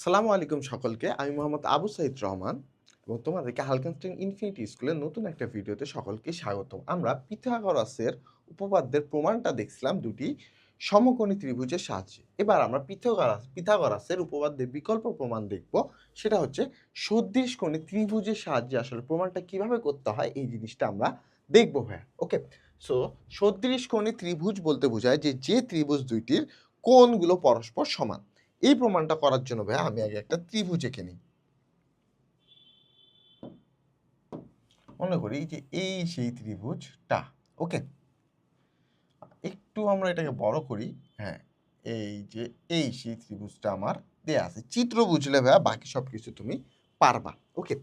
আসসালামু আলাইকুম সকলকে। আমি মোহাম্মদ আবু সাইদ রহমান এবং তোমাদেরকে হালকানস্টাইন ইনফিনিটি স্কুলের নতুন একটা ভিডিওতে সকলকে স্বাগতম। আমরা পিথাগরাসের উপপাদ্যের প্রমাণটা দেখছিলাম দুটি সমকোণী ত্রিভুজের সাহায্যে। এবার আমরা পিথাগরাস, পিথাগরাসের উপপাদ্যের বিকল্প প্রমাণ দেখব। সেটা হচ্ছে সদৃশ কোণী ত্রিভুজের সাহায্যে আসলে প্রমাণটা কীভাবে করতে হয় এই জিনিসটা আমরা দেখব ভাইয়া। ওকে? সো সদৃশ কোণী ত্রিভুজ বলতে বোঝায় যে যে ত্রিভুজ দুইটির কোণগুলো পরস্পর সমান। এই প্রমাণটা করার জন্য ভাই আমি আগে একটা ত্রিভুজ এঁকে নিই। মনে করি যে এই সেই ত্রিভুজটা, ওকে? একটু আমরা এটাকে বড় করি হ্যাঁ এই যে এই সেই ত্রিভুজটা আমার দেয়া আছে। চিত্র বুঝলে ভাইয়া বাকি সব কিছু তুমি পারবা, ওকে?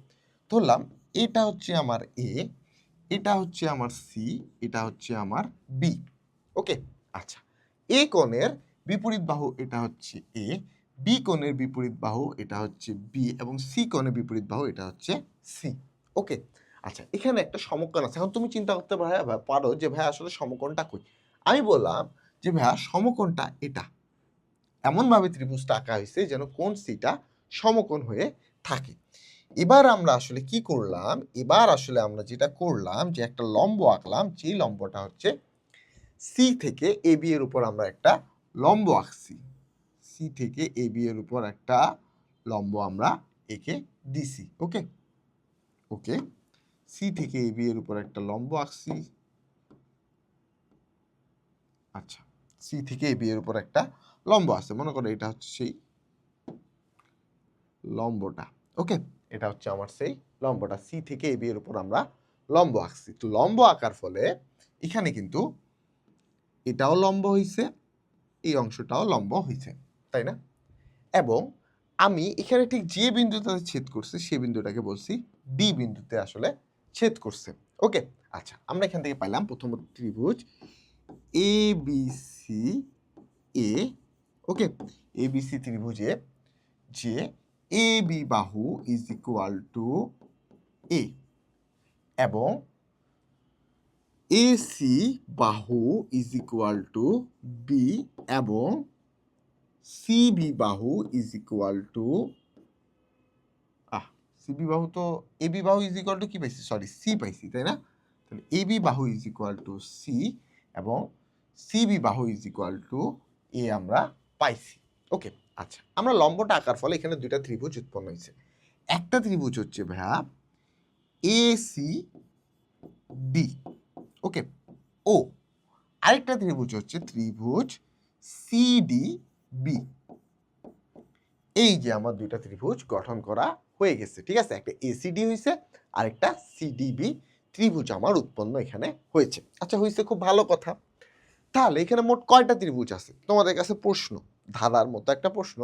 ধরলাম এটা হচ্ছে আমার এ এটা হচ্ছে আমার সি এটা হচ্ছে আমার বি ওকে? আচ্ছা এ কোণের বিপরীত বাহু এটা হচ্ছে এ বি কোণের বিপরীত বাহু এটা হচ্ছে বি এবং সি কোণের বিপরীত বাহু এটা হচ্ছে সি ওকে আচ্ছা এখানে একটা সমকোণ আছে। এখন তুমি চিন্তা করতে ভাইয়া ভাই পারো যে ভাই আসলে সমকোণটা কই? আমি বললাম যে ভাইয়া সমকোণটা এটা। এমনভাবে ত্রিভুজটা আঁকা হয়েছে যেন কোণ সিটা সমকোণ হয়ে থাকে। এবার আমরা আসলে কি করলাম? এবার আসলে আমরা যেটা করলাম যে একটা লম্ব আঁকলাম যে লম্বটা হচ্ছে সি থেকে এ বি এর উপর আমরা একটা লম্ব আঁকছি। সি থেকে এ বি এর উপর একটা লম্ব আমরা এঁকে দিছি, ওকে? ওকে? সি থেকে এ বি এর উপর একটা লম্ব আঁকছি। আচ্ছা সি থেকে এ বি এর উপর একটা লম্ব আছে, মনে করো এটা হচ্ছে সেই লম্বটা, ওকে? এটা হচ্ছে আমার সেই লম্বটা, সি থেকে এ বি এর উপর আমরা লম্ব আঁকছি। তো লম্ব আঁকার ফলে এখানে কিন্তু এটাও লম্ব হয়েছে এই অংশটাও লম্ব হয়েছে তাই না? এবং আমি এখানে ঠিক যে বিন্দুতে ছেদ করছে সেই বিন্দুটাকে বলছি ডি বিন্দুতে আসলে ছেদ করছে। ওকে আচ্ছা আমরা এখান থেকে পাইলাম প্রথমত ত্রিভুজ A B C A okay A B C ত্রিভুজে যে এ বি বাহু ইজ ইকুয়াল টু এ এবং এ সি বাহু ইজ ইকুয়াল টু বি এবং সিবি বাহু is equal to ah CB বাহু তো এবি বাহু ইজ ইকুয়াল টু কি পাইছি? সরি সি পাইছি, তাই না? তাহলে এবি বাহু ইজ ইকুয়াল টু সি এবং সিবি বাহু ইজ ইকুয়াল টু এ আমরা পাইছি। ওকে আচ্ছা আমরা লম্বটা আঁকার ফলে এখানে দুইটা ত্রিভুজ উৎপন্ন হয়েছে। একটা ত্রিভুজ হচ্ছে ভাইয়া এ সি ডি ওকে ও, আরেকটা ত্রিভুজ হচ্ছে ত্রিভুজ সিডি বি এই যে আমার দুইটা ত্রিভুজ গঠন করা হয়ে গেছে, ঠিক আছে? একটা এসিডি হয়েছে আরেকটা সিডিবি ত্রিভুজ আমার উৎপন্ন এখানে হয়েছে। আচ্ছা হয়েছে খুব ভালো কথা। তাহলে এখানে মোট কয়টা ত্রিভুজ আছে? তোমাদের কাছে প্রশ্ন, ধাঁধার মতো একটা প্রশ্ন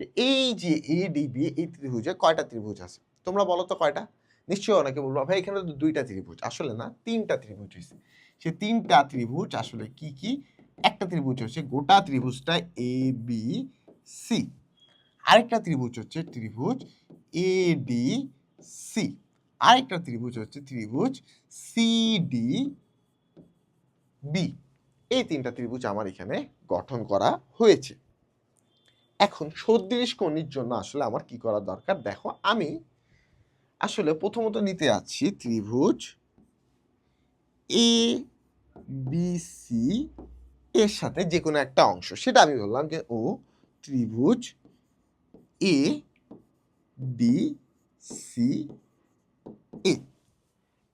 যে এই যে এডিবি এই ত্রিভুজে কয়টা ত্রিভুজ আছে? তোমরা বলো তো কয়টা? নিশ্চয়ই অনেকে বলব, ভাই, এখানে তো দুইটা ত্রিভুজ। আসলে না, তিনটা ত্রিভুজ হয়েছে সে তিনটা ত্রিভুজ আসলে কি কি? একটা ত্রিভুজ হচ্ছে গোটা ত্রিভুজটা এ বি সি আরেকটা ত্রিভুজ হচ্ছে ত্রিভুজ এ ডি সি আরেকটা ত্রিভুজ হচ্ছে ত্রিভুজ সি ডি বি এই তিনটা ত্রিভুজ আমার এখানে গঠন করা হয়েছে। এখন সদৃশ কোণের জন্য আসলে আমার কি করা দরকার? দেখো, আমি আসলে প্রথমত নিতে যাচ্ছি ত্রিভুজ এ বি সি এর সাথে যে কোনো একটা অংশ। সেটা আমি বললাম যে ও ত্রিভুজ এ, বি, সি, এ।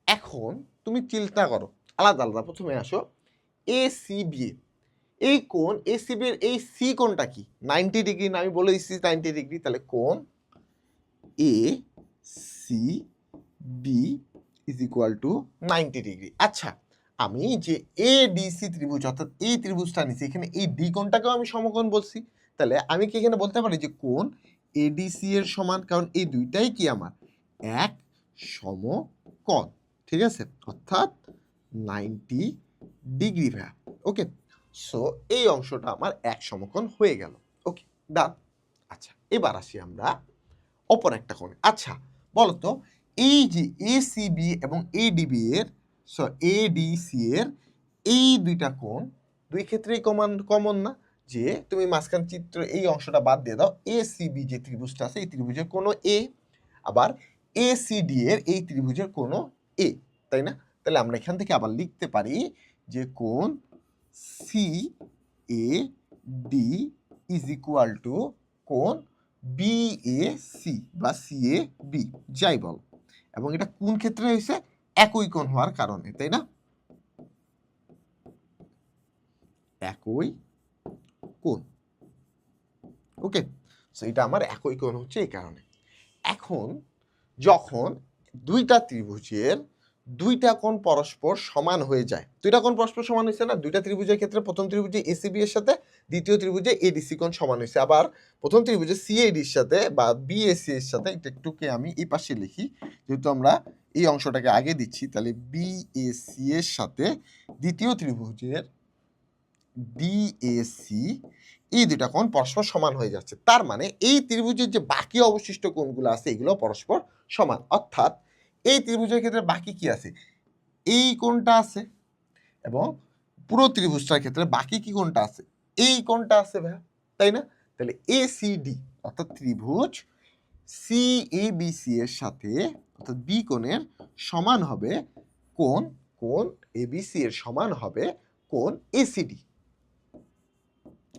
এখন তুমি চিন্তা করো, আলাদা আলাদা। প্রথমে আসো। এ, সি, বি এই কোণ, এ, সি, বি, এর এই সি কোণটা কি? নাইনটি ডিগ্রি না, আমি বলে দিচ্ছি নাইনটি ডিগ্রি, তাহলে কোণ A, C, B is equal to ninety degree. আচ্ছা আমি যে এ ডিসি ত্রিভুজ, অর্থাৎ এই ত্রিভুজটা নিচ্ছি এখানে এই ডি কোণটাকেও আমি সমকোণ বলছি। তাহলে আমি কি এখানে বলতে পারি যে কোণ এডিসি এর সমান? কারণ এই দুইটাই কি আমার? এক সমকোণ, ঠিক আছে? অর্থাৎ নাইনটি ডিগ্রি ভ্যা ওকে? সো এই অংশটা আমার এক সমকোণ হয়ে গেল, ওকে? ডান আচ্ছা এবার আসি আমরা অপর একটা কোণে। আচ্ছা বলতো এই যে এসিবি এবং এডিবি এর সো এ ডি সি এর এই দুইটা কোণ, দুই ক্ষেত্রেই কমন কমন না, যে তুমি মাঝখান চিত্র এই অংশটা বাদ দিয়ে দাও এ সিবি যে ত্রিভুজটা আছে, এই ত্রিভুজের কোনো এ আবার এ সি ডি এর এই ত্রিভুজের কোনো এ তাই না? তাহলে আমরা এখান থেকে আবার লিখতে পারি যে কোন C A D is equal to কোন বি এ সি বা সি এ বি যাই বল। এবং এটা কোন ক্ষেত্রে হয়েছে? একই কোণ হওয়ার কারণে, তাই না? একই কোণ। ওকে সো এটা আমার একই কোণ হচ্ছে এই কারণে। এখন যখন দুইটা ত্রিভুজের দুইটা কোণ পরস্পর সমান হয়ে যায়। দুইটা কোণ পরস্পর সমান হয়েছে না? দুইটা ত্রিভুজের ক্ষেত্রে প্রথম ত্রিভুজে এসিবি এর সাথে, দ্বিতীয় ত্রিভুজে এডিসি কোণ সমান হয়েছে। আবার প্রথম ত্রিভুজে সিএডির সাথে বা বিএসি এর সাথে, এটা একটুকে আমি এই পাশে লিখি, যেহেতু আমরা এই অংশটাকে আগে দিচ্ছি, তাহলে বিএসি এর সাথে দ্বিতীয় ত্রিভুজের ডিএসি এই দুটা কোণ পরস্পর সমান হয়ে যাচ্ছে। তার মানে এই ত্রিভুজের যে বাকি অবশিষ্ট কোণগুলো আছে, এগুলো পরস্পর সমান। অর্থাৎ এই ত্রিভুজের ক্ষেত্রে বাকি কি আছে? এই কোণটা আছে এবং পুরো ত্রিভুজটার ক্ষেত্রে বাকি কি কোণটা আছে? এই কোণটা আছে ভাইয়া, তাই না? তাহলে এ সি ডি অর্থাৎ ত্রিভুজ সি এ বি সি এর সাথে অর্থাৎ বি কোণের সমান হবে কোণ কোণ এ বি সি এর সমান হবে কোণ এসিডি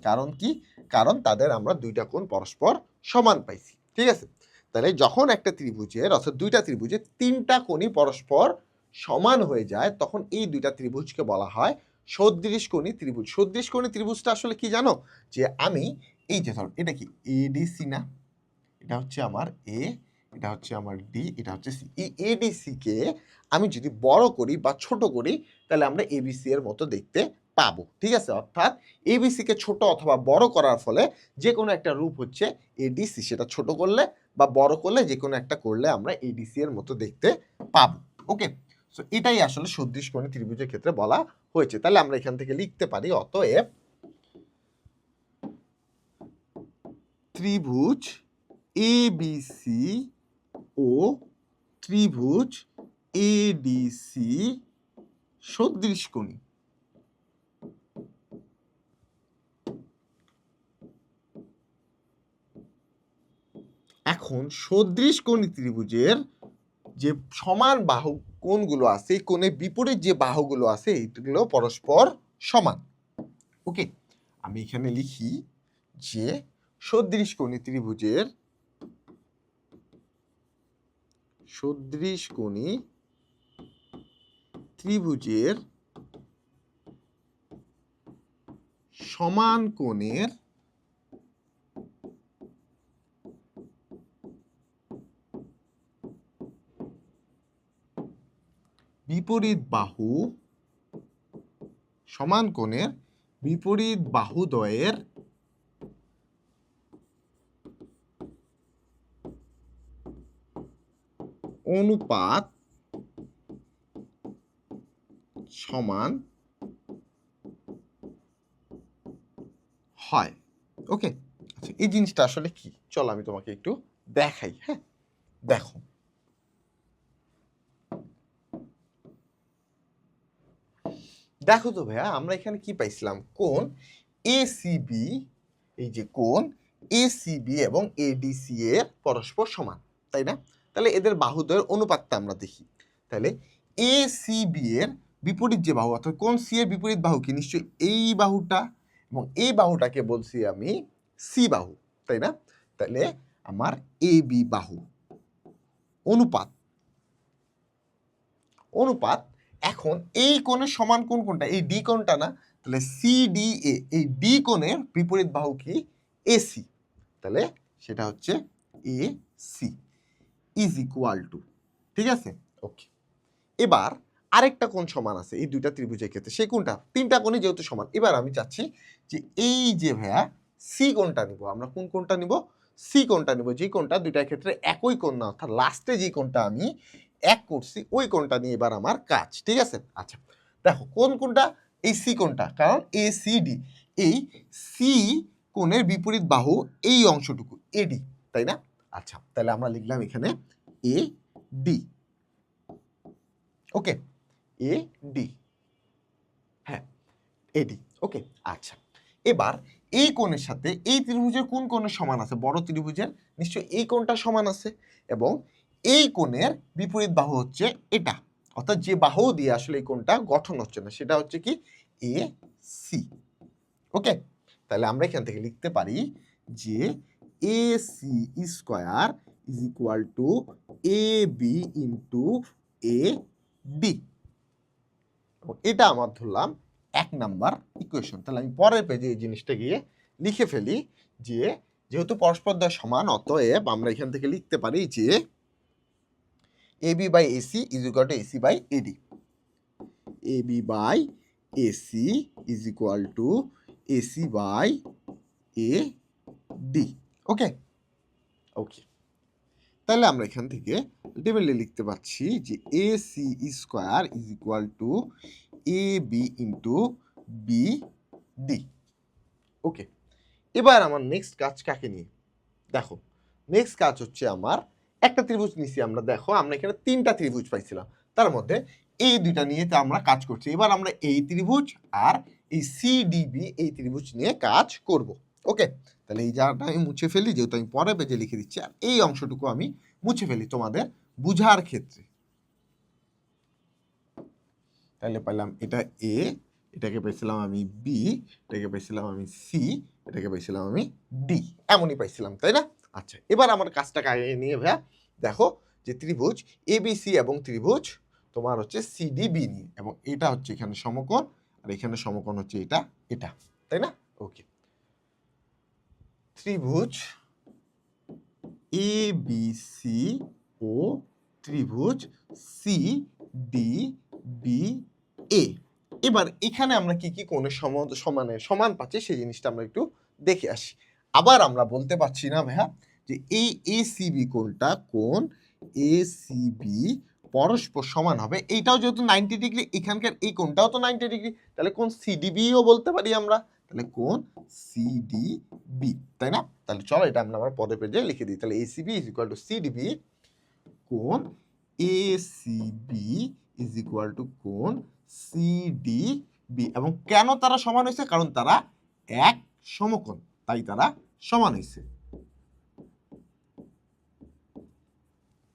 কারণ কি? কারণ তাদের আমরা দুইটা কোণ পরস্পর সমান পাইছি, ঠিক আছে? তাহলে যখন একটা ত্রিভুজের অর্থাৎ দুইটা ত্রিভুজের তিনটা কোণই পরস্পর সমান হয়ে যায়, তখন এই দুইটা ত্রিভুজকে বলা হয় সদৃশ কোণী ত্রিভুজ। সদৃশ কোণী ত্রিভুজটা আসলে কি জানো? যে আমি এই যে ধর, এটা কি এডিসি না? এটা হচ্ছে আমার এ এটা হচ্ছে আমার ডি এটা হচ্ছে সি এই এডিসি কে আমি যদি বড় করি বা ছোট করি, তাহলে আমরা এবিসি এর মতো দেখতে পাবো। ঠিক আছে? অর্থাৎ এবিসি কে ছোট অথবা বড় করার ফলে যে কোনো একটা রূপ হচ্ছে এডিসি সেটা ছোট করলে বা বড় করলে যে কোনো একটা করলে আমরা এডিসি এর মতো দেখতে পাবো ওকে সো এটাই আসলে সদৃশ কোণী ত্রিভুজের ক্ষেত্রে বলা হয়েছে। তাহলে আমরা এখান থেকে লিখতে পারি, অতএব ত্রিভুজ এবিসি ও ত্রিভুজ এডিসি সদৃশ এখন সদৃশ কোণী ত্রিভুজের যে সমান বাহু কোণগুলো আছে, এই কোণের বিপরীত যে বাহুগুলো আছে, এইগুলো পরস্পর সমান। ওকে আমি এখানে লিখি যে সদৃশ কোণী ত্রিভুজের সদৃশ কোণী ত্রিভুজের সমান কোণের বিপরীত বাহু সমান কোণের বিপরীত বাহুদ্বয়ের অনুপাত সমান হয়। ওকে আচ্ছা এই জিনিসটা আসলে কি? চলো আমি তোমাকে একটু দেখাই হ্যাঁ? দেখো। দেখো তো ভাইয়া, আমরা এখানে কি পাইছিলাম? কোন? এসিবি এই যে কোন? এসিবি এবং এডিসি এর পরস্পর সমান, তাই না? তাহলে এদের বাহুদ্বয়ের অনুপাতটা আমরা দেখি। তাহলে এসিবি এর বিপরীত যে বাহু, অর্থাৎ কোন সি এর বিপরীত বাহু কি? নিশ্চয়ই এই বাহুটা এবং এই বাহুটাকে বলছি আমি সি বাহু, তাই না? তাহলে আমার এ বি বাহু, অনুপাত অনুপাত এখন এই কোণের সমান কোণ কোনটা এই ডি কোণটা না, তাহলে সি ডি এ এই ডি কোণের বিপরীত বাহু কি? এসি তাহলে সেটা হচ্ছে A C is equal to ঠিক আছে? ওকে এবার আরেকটা কোণ সমান আছে, এই দুইটা ত্রিভুজের ক্ষেত্রে, সেই কোণটা, তিনটা কোণই যেহেতু সমান। এবার আমি চাচ্ছি যে এই যে ভাইয়া সি কোণটা নিব, আমরা কোন কোণটা নিব? সি কোণটা নিব যে কোণটা দুইটার ক্ষেত্রে একই কোণ না, অর্থাৎ লাস্টে যে কোণটা আমি এক করছি, ওই কোণটা নিয়ে এবার আমার কাজ, ঠিক আছে? আচ্ছা দেখো, কোন কোনটা এই সি কোণটা, কারণ এ, সি, ডি, এই সি কোণের বিপরীত বাহু এই অংশটুকু এডি তাই না? আচ্ছা তাহলে আমরা লিখলাম এখানে এ, ডি, ওকে, এ, ডি হ্যাঁ এডি ওকে আচ্ছা এবার এই কোণের সাথে এই ত্রিভুজের কোন কোণের সমান আছে? বড় ত্রিভুজের, নিশ্চয়ই এই কোণটা সমান আছে, এবং এই কোণের বিপরীত বাহু হচ্ছে এটা। অর্থাৎ যে বাহু দিয়ে আসলে এই কোণটা গঠন হচ্ছে না, সেটা হচ্ছে কি? A, C. ওকে? তাহলে আমরা এখান থেকে লিখতে পারি যে A, C square is equal to A, B into A, D. এটা আমার ধরলাম এক নাম্বার ইকুয়েশন। তাহলে আমি পরের পেজে এই জিনিসটা গিয়ে লিখে ফেলি যে, যেহেতু পরস্পর দ্বয় সমান, অতএব আমরা এখান থেকে লিখতে পারি যে B by AC is equal to AC by A B by AC is equal to AC by A D okay okay তাহলে আমরা এখান থেকে আলটিমেটলি লিখতে পারছি যে A C square is equal to A B into B D okay এবার আমার next কাজ কাকে নিয়ে? দেখো নেক্সট কাজ হচ্ছে আমার একটা ত্রিভুজ নিছি আমরা, দেখো, আমরা এখানে তিনটা ত্রিভুজ পাইছিলাম। তার মধ্যে এই দুইটা নিয়ে তো আমরা কাজ করছি। এবার আমরা এই ত্রিভুজ আর এই সিডিবি এই ত্রিভুজ নিয়ে কাজ করব। ওকে? তাহলে এই জায়গাটা আমি মুছে ফেলি, যেহেতু আমি পরে পেজে লিখে দিচ্ছি। আর এই অংশটুকু আমি মুছে ফেলি তোমাদের বুঝার ক্ষেত্রে। তাহলে পাইলাম এটা এ এটাকে পেয়েছিলাম আমি বি এটাকে পেয়েছিলাম আমি সি এটাকে পেয়েছিলাম আমি ডি এমনই পাইছিলাম, তাই না? আচ্ছা এবার আমার কাজটা কাজে নিয়ে ভাইয়া, দেখো যে ত্রিভুজ এবিসি এবং ত্রিভুজ, তোমার হচ্ছে সিডিবি নিয়ে, এবং এটা হচ্ছে এখানে সমকোণ, আর এখানে সমকোণ হচ্ছে এটা এটা, তাই না? ওকে ত্রিভুজ এ বি সি ও ত্রিভুজ সি ডি বি এ এবার এখানে আমরা কি কি কোণের সম- সমানে সমান পাচ্ছি সেই জিনিসটা আমরা একটু দেখে আসি। আবার আমরা বলতে পারছি না ভাইয়া যে এই এ সিবি কোণটা কোণ এ সিবি পরস্পর সমান হবে। এইটাও যেহেতু নাইনটি ডিগ্রি এখানকার এই কোণটাও তো নাইনটি ডিগ্রি তাহলে কোন সিডিবিও বলতে পারি আমরা। তাহলে কোন সিডিবি তাই না? তাহলে চলো এটা আমরা আমার পদে পেজে লিখে দিই। তাহলে ACB is equal to CDB কোন এসিবি ইজ ইকুয়াল টু কোন সিডিবি এবং কেন তারা সমান হয়েছে? কারণ তারা এক সমকোণ। তাই তারা সমান হয়েছে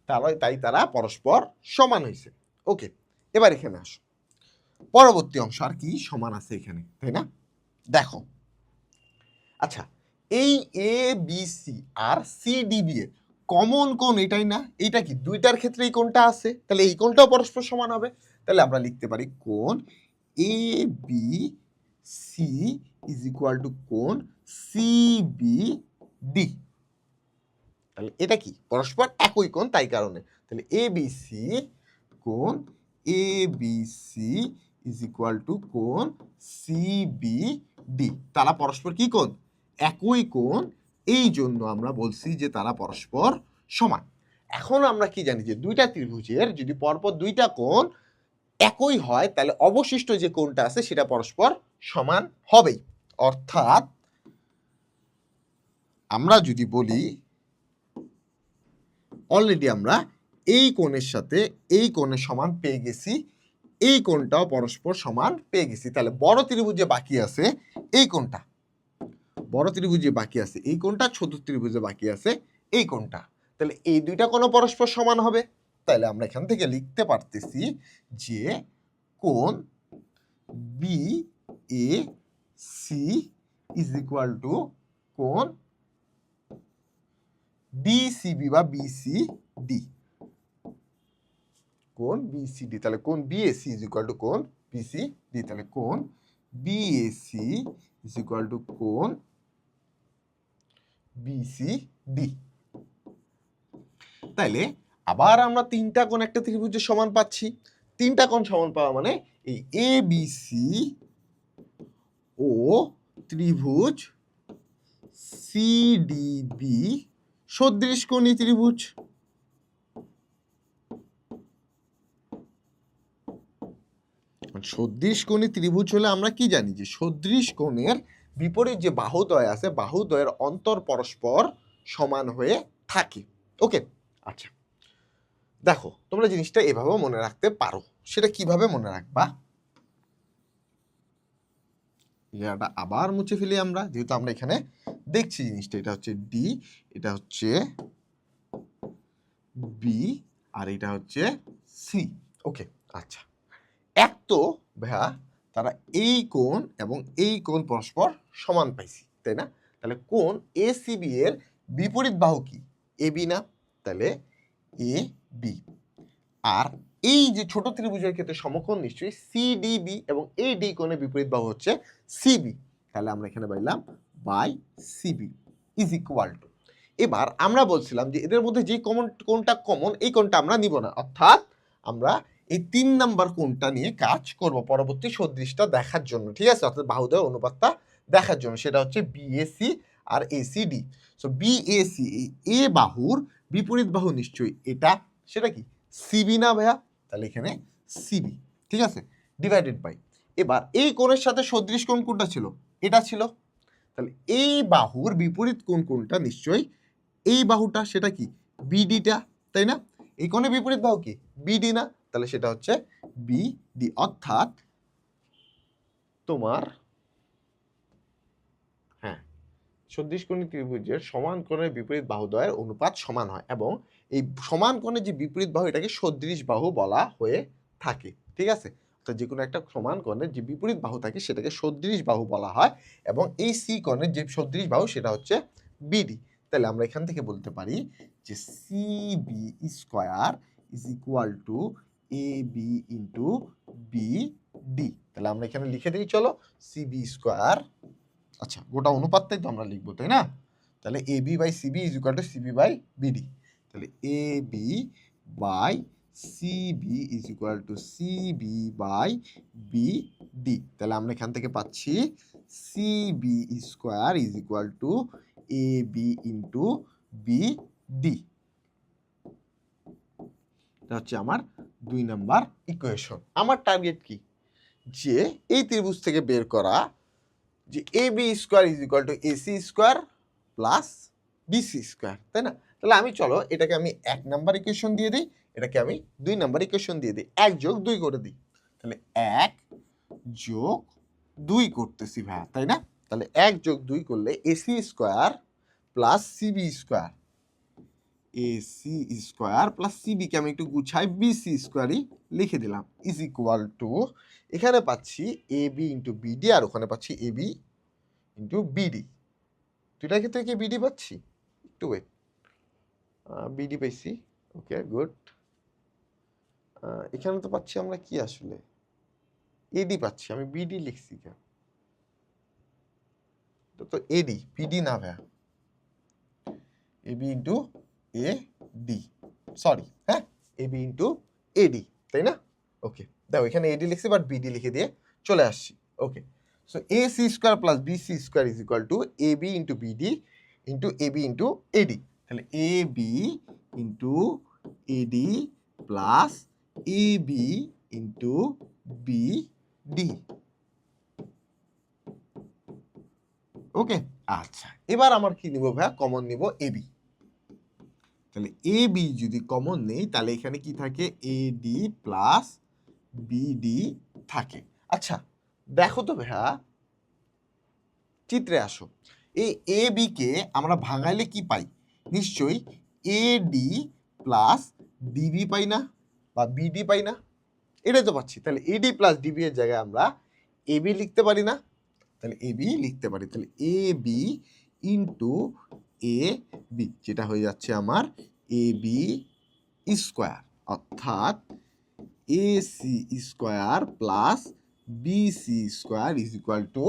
তাহলে তাই তারা পরস্পর সমান হয়েছে ওকে, এবার এখানে আসো। পরবর্তী অংশ আর কি সমান আছে এখানে, তাই না? দেখো। আচ্ছা এই এ বি সি আর সি ডিবি এর কমন কোণ এটাই না? এটা কি দুইটার ক্ষেত্রে এই কোনটা আছে? তাহলে এই কোনটাও পরস্পর সমান হবে। তাহলে আমরা লিখতে পারি কোন A B C is equal to কোণ সি বি ডি তাহলে এটা কি? পরস্পর একই কোণ তাই কারণে। তাহলে এ বি সি কোণ A B C is equal to কোণ সি বি ডি তারা পরস্পর কি কোণ একই কোণ এই জন্য আমরা বলছি যে তারা পরস্পর সমান। এখন আমরা কি জানি যে দুইটা ত্রিভুজের যদি পরপর দুইটা কোণ একই হয়, তাহলে অবশিষ্ট যে কোণটা আছে সেটা পরস্পর সমান হবেই। অর্থাৎ আমরা যদি বলি অলরেডি আমরা এই কোণের সাথে এই কোণের সমান পেয়ে গেছি, এই কোণটাও পরস্পর সমান পেয়ে গেছি। তাহলে বড় ত্রিভুজে বাকি আছে এই কোণটা। বড় ত্রিভুজে বাকি আছে এই কোণটা ছোট ত্রিভুজে বাকি আছে এই কোণটা। তাহলে এই দুইটা কোনো পরস্পর সমান হবে। তাহলে আমরা এখান থেকে লিখতে পারতেছি যে কোন B A C is equal to কোণ বিসিবি বা বিসিডি কোন বিসিডি তাহলে কোন বিএসি ইজ ইকুয়াল টু কোন বিসিডি তাহলে কোন বিএসি ইজ ইকুয়াল টু কোন বিসিডি তাইলে আবার আমরা তিনটা কোন একটা ত্রিভুজের সমান পাচ্ছি, তিনটা কোণ সমান পাওয়া মানে এই এ বিসি ও ত্রিভুজ সিডিবি সদৃশ কোণী ত্রিভুজ। সদৃশ কোণী ত্রিভুজ হলে আমরা কি জানি যে সদৃশ কোণের বিপরীত যে বাহুদ্বয় আছে, বাহুদ্বয়ের অন্তর পরস্পর সমান হয়ে থাকে। ওকে? আচ্ছা। দেখো, তোমরা জিনিসটা এভাবেও মনে রাখতে পারো। সেটা কীভাবে মনে রাখবা? জায়গাটা আবার মুছে ফেলি আমরা, যেহেতু আমরা এখানে দেখছি জিনিসটা। এটা হচ্ছে ডি এটা হচ্ছে বি আর এটা হচ্ছে সি ওকে আচ্ছা। এক তো, ভাইয়া, তারা এই কোণ এবং এই কোণ পরস্পর সমান পাইছি, তাই না? তাহলে কোণ এ সি বি এর বিপরীত বাহু কি? এ বি না? তাহলে এ বি আর এই যে ছোট ত্রিভুজের ক্ষেত্রে সমকোণ নিশ্চয়ই সিডিবি এবং এই ডি কোণের বিপরীত বাহু হচ্ছে সিবি তাহলে আমরা এখানে পাইলাম by CB is equal to এবার আমরা বলছিলাম যে এদের মধ্যে যে কমন কোনটা কমন এই কোনটা আমরা নিব না। অর্থাৎ আমরা এই তিন নাম্বার কোনটা নিয়ে কাজ করব পরবর্তী সদৃশটা দেখার জন্য, ঠিক আছে? অর্থাৎ বাহুদের অনুপাতটা দেখার জন্য। সেটা হচ্ছে বিএসি আর এসিডি সো বিএসি এ বাহুর বিপরীত বাহু নিশ্চয়ই এটা সেটা কি? সিবি না ভাইয়া? তাহলে এখানে সিবি ঠিক আছে? ডিভাইডেড বাই এবার এই কোণের সাথে সদৃশ কোণ কোনটা ছিল? এটা ছিল। তাহলে এই বাহুর বিপরীত কোণ কোনটা? নিশ্চয়ই এই বাহুটা, সেটা কি? বিডিটা তাই না? এই কোণের বিপরীত বাহু কি? বিডি না? তাহলে সেটা হচ্ছে বিডি অর্থাৎ তোমার হ্যাঁ সদৃশ কোণী ত্রিভুজের সমান কোণের বিপরীত বাহুদ্বয়ের অনুপাত সমান হয় এবং এই সমান কোণের যে বিপরীত বাহু, এটাকে সদৃশ বাহু বলা হয়ে থাকে, ঠিক আছে? তো যে কোনো একটা সমান কোণের যে বিপরীত বাহু থাকে, সেটাকে সদৃশ বাহু বলা হয় এবং এই সি কোণের যে সদৃশ বাহু, সেটা হচ্ছে বিডি তাহলে আমরা এখান থেকে বলতে পারি যে C B square is equal to A B into B D তাহলে আমরা এখানে লিখে দিই, চলো সি বি স্কোয়ার আচ্ছা গোটা অনুপাতটাই তো আমরা লিখব, তাই না? তাহলে A B by CB is equal to C CB by BD তাহলে A B by CB is equal to CB by B D তাহলে আমরা এখান থেকে পাচ্ছি C B square is equal to A B into B D এটা হচ্ছে আমার দুই নাম্বার ইকুয়েশন আমার টার্গেট কি? যে এই ত্রিভুজ থেকে বের করা যে A B square is equal to AC square plus BC square তাই না? তাহলে আমি চলো এটাকে আমি এক নাম্বার ইকুয়েশন দিয়ে দিই, এটাকে আমি দুই নাম্বার ইকুয়েশন দিয়ে দিই। এক যোগ দুই করে দিই। তাহলে এক যোগ দুই করতেছি ভাইয়া, তাই না? তাহলে এক যোগ দুই করলে AC square plus CB square AC square plus সিবিকে আমি একটু গুছাই বিসি স্কোয়ারই লিখে দিলাম। ইজ ইকুয়াল টু এখানে পাচ্ছি এ বি ইন্টু বিডি আর ওখানে পাচ্ছি এ বি ইন্টু বিডি দুইটার ক্ষেত্রে কি বিডি পাচ্ছি? একটু ওয়েট বিডি পাইছি। ওকে গুড এখানে তো পাচ্ছি আমরা কি আসলে? এডি পাচ্ছি, আমি বিডি লিখছি কেন? তো এডি বিডি না ভাইয়া? A B into A D sorry হ্যাঁ? এ বি ইন্টু এডি তাই না? ওকে দেখো এখানে এডি লিখছি বাট বিডি লিখে দিয়ে চলে আসছি। Okay so A C square plus B C square is equal to A B into BD into A B into AD তাহলে A B into AD plus A B into B D okay আচ্ছা এবার আমার কি নিব ভাইয়া? Common নিব A B তাহলে A B যদি কমন নেই, তাহলে এখানে কি থাকে? এ ডি প্লাস বিডি থাকে। আচ্ছা দেখো তো ভাইয়া, চিত্রে আসো। এই এ কে আমরা ভাঙাইলে কি পাই? নিশ্চয়ই এ ডি প্লাস ডিবি পাই না বা বিডি পাই না। এটাই তো পাচ্ছি। তাহলে এডি প্লাস ডিবি এর জায়গায় আমরা এ বি লিখতে পারি না। তাহলে এ বি লিখতে পারি। তাহলে A B into A B যেটা হয়ে যাচ্ছে আমার এ বি স্কোয়ার অর্থাৎ A C square plus B C square is equal to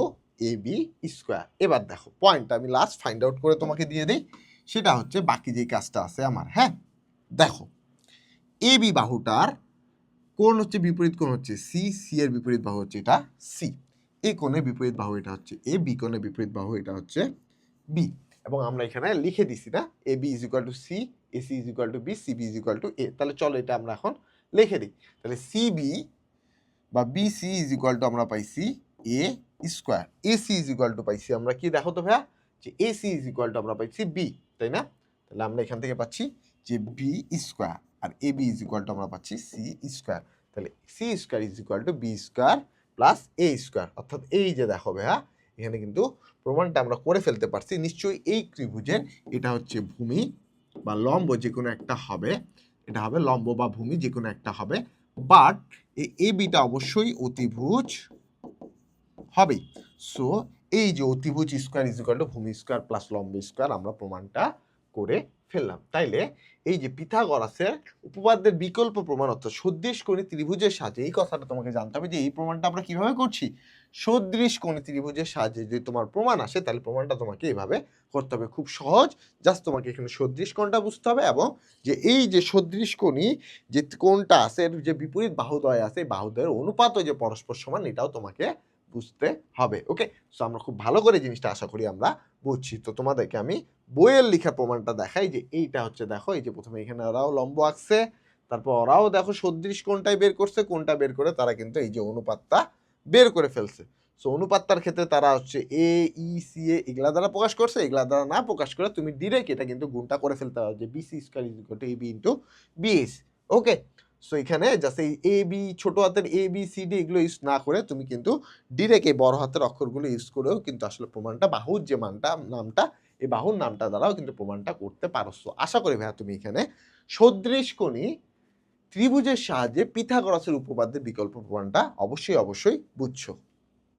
A B square এবার দেখো পয়েন্ট আমি লাস্ট ফাইন্ড আউট করে তোমাকে দিয়ে দিই। সেটা হচ্ছে বাকি যে কাজটা আছে আমার হ্যাঁ? দেখো, এ বি বাহুটার কোন হচ্ছে বিপরীত কোণ হচ্ছে সি সি এর বিপরীত বাহু হচ্ছে এটা সি এ কোণের বিপরীত বাহু এটা হচ্ছে এ বি কোণের বিপরীত বাহু এটা হচ্ছে বি এবং আমরা এখানে লিখে দিছি না A B is equal to C A C is equal to B C B is equal to A তাহলে চলো এটা আমরা এখন লিখে দিই। তাহলে সি বি বা B C is equal to আমরা পাইছি A square A C is equal to পাইছি আমরা কি? দেখো তো ভাইয়া, যে A C is equal to আমরা পাইছি বি তাই না? তাহলে আমরা এখান থেকে পাচ্ছি যে B square R A B is equal to আমরা পাচ্ছি সি স্কোয়ার তাহলে C square is equal to B square plus A square অর্থাৎ এই যে দেখো ভাইয়া, এখানে কিন্তু প্রমাণটা আমরা করে ফেলতে পারছি। নিশ্চয়ই এই ত্রিভুজের এটা হচ্ছে ভূমি বা লম্ব যে কোনো একটা হবে। এটা হবে লম্ব বা ভূমি যে কোনো একটা হবে। বাট এ বিটা অবশ্যই অতিভুজ হবেই। সো এই যে অতিভুজ স্কোয়ার ইজ ইকুয়াল টু ভূমি স্কোয়ার প্লাস লম্ব স্কোয়ার আমরা প্রমাণটা করে ফেললাম। তাইলে এই যে পিথাগরাসের উপপাদ্যের বিকল্প প্রমাণ অর্থাৎ সদৃশ কোণী ত্রিভুজের সাহায্যে, এই কথাটা তোমাকে জানতে হবে যে এই প্রমাণটা আমরা কীভাবে করছি? সদৃশ কোণী ত্রিভুজের সাহায্যে যদি তোমার প্রমাণ আসে, তাহলে প্রমাণটা তোমাকে এইভাবে করতে হবে। খুব সহজ জাস্ট তোমাকে এখানে সদৃশ কোণটা বুঝতে হবে এবং যে এই যে সদৃশ কোণী যে কোণটা আছে, এর যে বিপরীত বাহুদ্বয় আছে, এই বাহুদ্বয়ের অনুপাত যে পরস্পর সমান, এটাও তোমাকে বুঝতে হবে ওকে সো আমরা খুব ভালো করে জিনিসটা আশা করি আমরা বুঝছি। তো তোমাদেরকে আমি বইয়ের লেখা প্রমাণটা দেখাই যে এইটা হচ্ছে, দেখো, এই যে প্রথমে এখানে ওরাও লম্ব আঁকছে, তারপর ওরাও, দেখো, সদৃশ কোনটাই বের করছে কোনটা বের করে তারা কিন্তু এই যে অনুপাতটা বের করে ফেলছে। সো অনুপাতটার ক্ষেত্রে তারা হচ্ছে এ ই সি এ এগুলা দ্বারা প্রকাশ করছে, এগুলা দ্বারা না প্রকাশ করে তুমি ডিরেক্ট এটা কিন্তু গুণটা করে ফেলতে পারো যে BC square is equal to B into BS okay so এখানে জাস্ট এই এ বি ছোটো হাতের এ বি সি ডি এগুলো ইউজ না করে তুমি কিন্তু ডিরেক্ট এই বড় হাতের অক্ষরগুলো ইউজ করেও কিন্তু আসলে প্রমাণটা, বাহুর যে মানটা, নামটা, এই বাহুর নামটা দ্বারাও কিন্তু প্রমাণটা করতে পারো। সো আশা করি ভাইয়া তুমি এখানে সদৃশ কণি ত্রিভুজের সাহায্যে পিথাগরাসের উপপাদ্যের বিকল্প প্রমাণটা অবশ্যই অবশ্যই বুঝছ।